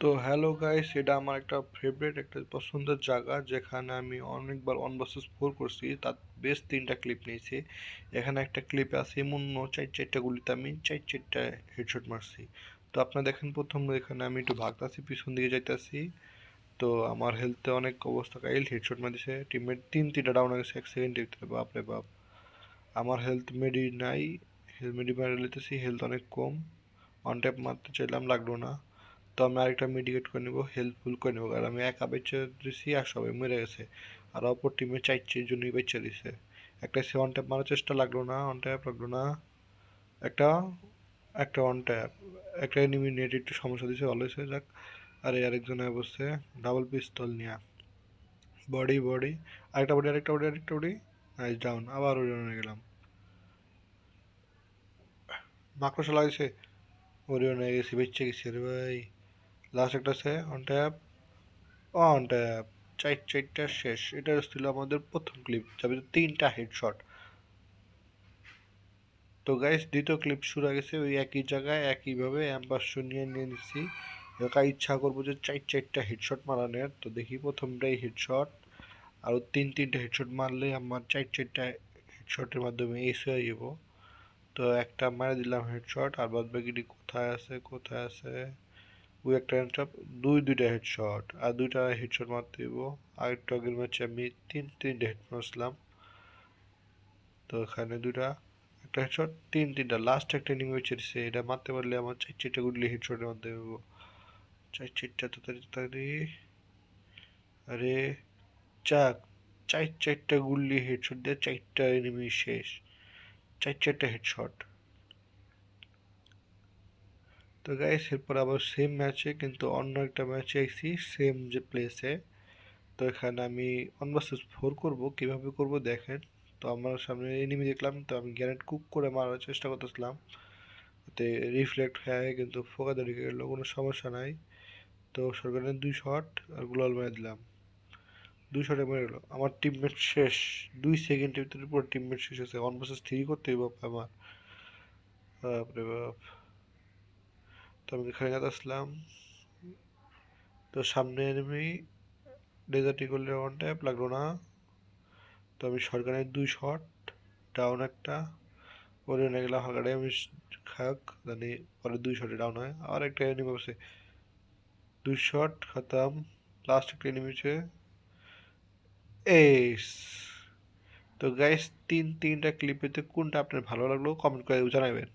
তো hello guys এটা আমার একটা ফেভারিট একটা পছন্দের জায়গা যেখানে আমি অনেকবার ওয়ান ভার্সেস ফোর করছি। তার বেশ তিনটা ক্লিপ নিয়েছি। এখানে একটা ক্লিপে আছে, এমন চার চারটা গুলিতে আমি চার চারটা হেডশট মারছি। তো আপনারা দেখেন প্রথম এখানে আমি একটু ভাগতাছি, পিছন দিকে যাইতাছি। তো আমার হেলথে অনেক অবস্থা কাইল হেডশট মারছে টিমমেট তিন তিনটা ডাউন হয়ে গেছে, এক সেকেন্ডের ভিতরে বাপরে বাপ। আমার হেলথ মেডি নাই হেলথ মেডি মারে লিতেছি হেলথ অনেক কম। অন ট্যাপ মারতে চাইলাম, লাগল না। তো আমি আরেকটা মেডিকেট করে নেব হেল্পফুল করে নেব। আর আমি একা বেচে দিছি আর সবাই মরে গেছে। আর অপর টিমে চাইছে জন্যই বেচে দিছে একটা সে অন ট্যাপ মারার চেষ্টা লাগল না অন ট্যাপ লাগল না। একটা একটা অন ট্যাপ একটা এনিমি নেট একটু সমস্যা দিছে হয়েছে যাক। আরে আরেকজনে বসছে ডাবল পিস্তল নিয়ে। বডি বডি আরেকটা বডি আরেকটা বডি আরেকটা বডি নাইস ডাউন আবার ওরিয়নে গেলাম। মাকড়সা লাগছে ওরিয়নে গেছি, বেঁচে গেছি। রে ভাই। লাস্ট একটা আছে অন ট্যাপ অন ট্যাপ চার, চারটা শেষ। এটা ছিল আমাদের প্রথম ক্লিপ যাবে তিনটা হেডশট তো গাইস দ্বিতীয় ক্লিপ শুরু হয়ে গেছে, ওই একই জায়গায়, একইভাবে অ্যাম্বাসন নিয়ে নিয়ে নিচ্ছি একা ইচ্ছা করব যে চার, চারটা হেডশট মারানোর তো দেখি প্রথমটাই হেডশট আরও তিন, তিনটা হেডশট মারলে আমার চার, চারটা হেডশটের মাধ্যমে এস হয়ে যাব। তো একটা মারা দিলাম হেডশট আর বাদ বাকিটি কোথায় আছে কোথায় আছে? ওই একটা হেডশট দুই দুইটা হেডশট আর দুইটা হেডশট মারতে দিব আর একটু আগের ম্যাচে আমি তিন, তিনটা হেড মারছিলাম। তো এখানে দুইটা একটা হেডশট তিন, তিনটা। লাস্ট একটা এনিমি হচ্ছে এটা মারতে পারলে আমার চার, চারটা গুলি হেডশটের মারতে দেব চার, চারটা তো তাড়াতাড়ি। আরে চাক চার, চারটা গুলি হেডশট দিয়ে চারটা এনিমি শেষ। চার, চারটা হেডশট তো গাইস এরপর আবার সেম ম্যাচে কিন্তু অন্য একটা ম্যাচে আইছি সেম যে প্লেসে তো এখানে আমি ওয়ান ভার্সেস ফোর করব, কীভাবে করব দেখেন। তো আমার সামনে এনিমি দেখলাম, তো আমি গ্যারেন্ট কুক করে মারার চেষ্টা করতেছিলাম। এতে রিফ্লেক্ট হয়ে কিন্তু ফোকা দাঁড়িয়ে গেলো, কোনো সমস্যা নাই। তো সরকারের দুই শট আর গুলাল মেরে দিলাম। দুই শটে মেরে গেলো। আমার টিমমেট শেষ। দুই সেকেন্ডের ভিতরে পুরো টিমমেট শেষ হয়েছে। ওয়ান ভার্সেস থ্রি করতে বাপ আমার বাপরে বাপ। তো আমি এখানে আসলাম। তো সামনে এনিমি ডেজার্ট ইগলের ওয়ান ট্যাপ লাগল না। তো আমি সরকারের দুই শট ডাউন একটা। পরে নিয়ে গেলাম হালকা আমি খাক, জানি পরে দুই শটে ডাউন হয়। আর একটা এনিমি বসে। দুই শট খাতাম লাস্ট একটা এনিমি হচ্ছে এইস তো গাইস তিন তিনটা ক্লিপেতে কোনটা আপনার ভালো লাগল? কমেন্ট করে জানাবেন।